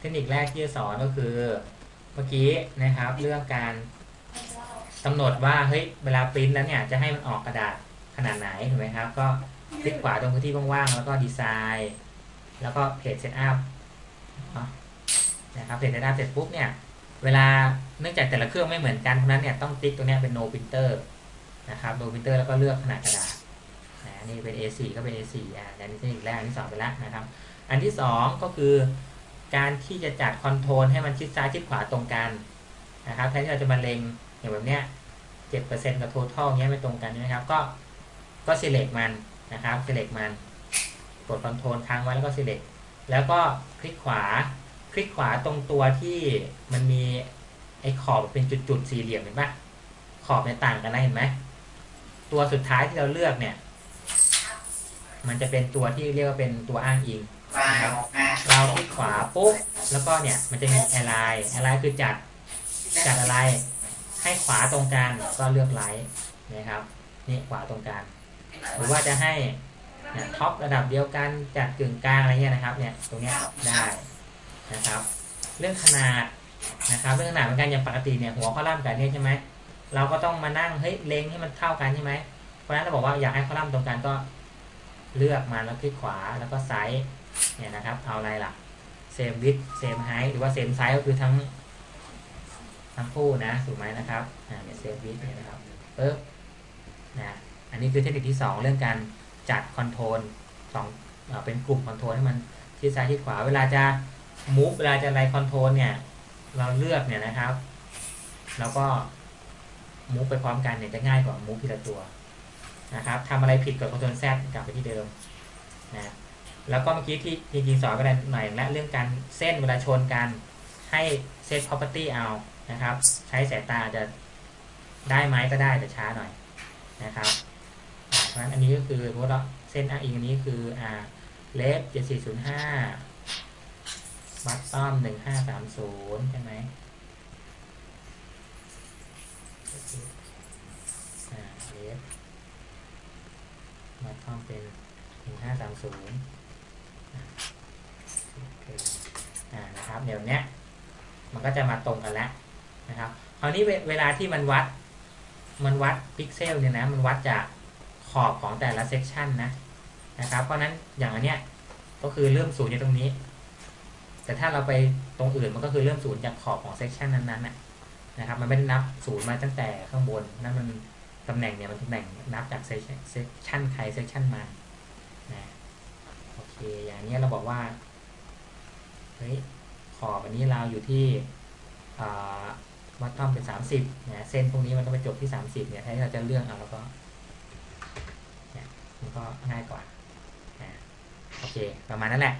เทคนิคแรกที่จะสอนก็คือเมื่อกี้นะครับ เรื่องการกำหนดว่าเฮ้ยเวลาปริ้นแล้วเนี่ยจะให้มันออกกระดาษขนาดไหนถูกไหมครับ ก็คลิกขวาตรงพื้นที่ว่างๆแล้วก็ดีไซน์ แล้วก็เพจเซตอัพนะครับเพจเซตอัพเสร็จปุ๊บเนี่ยเวลาเนื่องจากแต่ละเครื่องไม่เหมือนกันเพราะนั้นเนี่ยต้องติ๊กตัวนี้เป็น no printer นะครับ no printer แล้วก็เลือกขนาดกระดาษนะนี่เป็น A4 ก็เป็น A4 อ่าอันนี้เทคนิคแรกอันที่สองไปแล้วนะครับ อันที่สองก็คือ การที่จะจัดคอนโทรลให้มันชิดซ้ายชิดขวาตรงกันนะครับแทนที่เราจะมาเล็งอย่างแบบเนี้ยเจ็ดเปอร์เซ็นต์กับ total เงี้ยไม่ตรงกันใช่ไหมครับ ก็ก็ select มันนะครับ select มัน กดคอนโทรลค้างไว้แล้วก็ select แล้วก็คลิกขวา คลิกขวาตรงตัวที่มันมีไอ้ขอบเป็นจุดๆสี่เหลี่ยมเห็นปะขอบเนี่ยต่างกันนะเห็นไหมตัวสุดท้ายที่เราเลือกเนี่ย มันจะเป็นตัวที่เรียกว่าเป็นตัวอ้างอิงนะครับ เราคลิกขวาปุ๊บแล้วก็เนี่ยมันจะมี align align คือจัดจัดอะไร ให้ขวาตรงกลางก็เลือกไลท์นะครับนี่ขวาตรงกลางหรือว่าจะให้เนี่ยท็อประดับเดียวกันจัดกึ่งกลางอะไรเงี้ยนะครับเนี่ยตรงเนี้ยได้นะครับ เรื่องขนาดนะครับเรื่องขนาดเหมือนกันอย่างปกติเนี่ยหัวข้อล่ำกับเนี่ยใช่ไหมเราก็ต้องมานั่งเฮ้ยเล็งให้มันเท่ากันใช่ไหมเพราะฉะนั้นเราบอกว่าอยากให้ข้อล่ำตรงกันก็เลือกมาแล้วคลิกขวาแล้วก็ไซส์ เนี่ยนะครับ เอาอะไรล่ะ same width same height หรือว่า same size ก็คือทั้งทั้งคู่นะถูกไหมนะครับอ่าเนี่ย same width เนี่ยนะครับปึ๊บนะอันนี้คือเทคนิคที่ 2 เรื่องการจัดคอนโทรลสองเป็นกลุ่มคอนโทรลให้มันทิศซ้ายทิศขวาเวลาจะ move เวลาจะอะไรคอนโทรลเนี่ยเราเลือกเนี่ยนะครับแล้วก็ move ไปพร้อมกันเนี่ยจะง่ายกว่า move ทีละตัวนะครับทำอะไรผิดกด Ctrl Z กลับไปที่เดิมนะ แล้วก็เมื่อกี้ที่จริงๆสอนไปแล้วหน่อยและเรื่องการเส้นเวลาชนกันให้เซต property เอานะครับ ใช้สายตาจะได้ไหมก็ได้แต่ช้าหน่อยนะครับเพราะฉะนั้นอันนี้ก็คือสมมติว่าเส้นอ้างอิงอันนี้คืออ่าเลฟเจ็ดสี่ศูนย์ห้าวัดต้อมหนึ่งห้าสามศูนย์ใช่ไหมอ่าเลฟวัดต้อมเป็นหนึ่งห้าสามศูนย์ นะครับเดี๋ยวเนี้ยมันก็จะมาตรงกันแล้วนะครับคราวนี้เวลาที่มันวัด มันวัดพิกเซลเนี่ยนะ มันวัดจากขอบของแต่ละเซกชันนะนะครับ เพราะนั้นอย่างอันเนี้ยก็คือเริ่มศูนย์อยู่ตรงนี้ แต่ถ้าเราไปตรงอื่นมันก็คือเริ่มศูนย์จากขอบของเซกชันนั้นๆน่ะนะครับ มันไม่ได้นับศูนย์มาตั้งแต่ข้างบนนั่นมันตำแหน่งเนี่ยมันตำแหน่งนับจากเซกชันใครเซกชันมันนะ ออย่างนี้เราบอกว่าเฮ้ยขอบอันนี้เราอยู่ที่วัดท่อมเป็นสามสิบเนี่ยเส้นพวกนี้มันต้องไปจบที่สามสิบเนี่ยถ้าเราจะเลือกเอาแล้วก็เนี่ยมันก็ง่ายกว่าอ่าโอเค ประมาณนั้นแหละ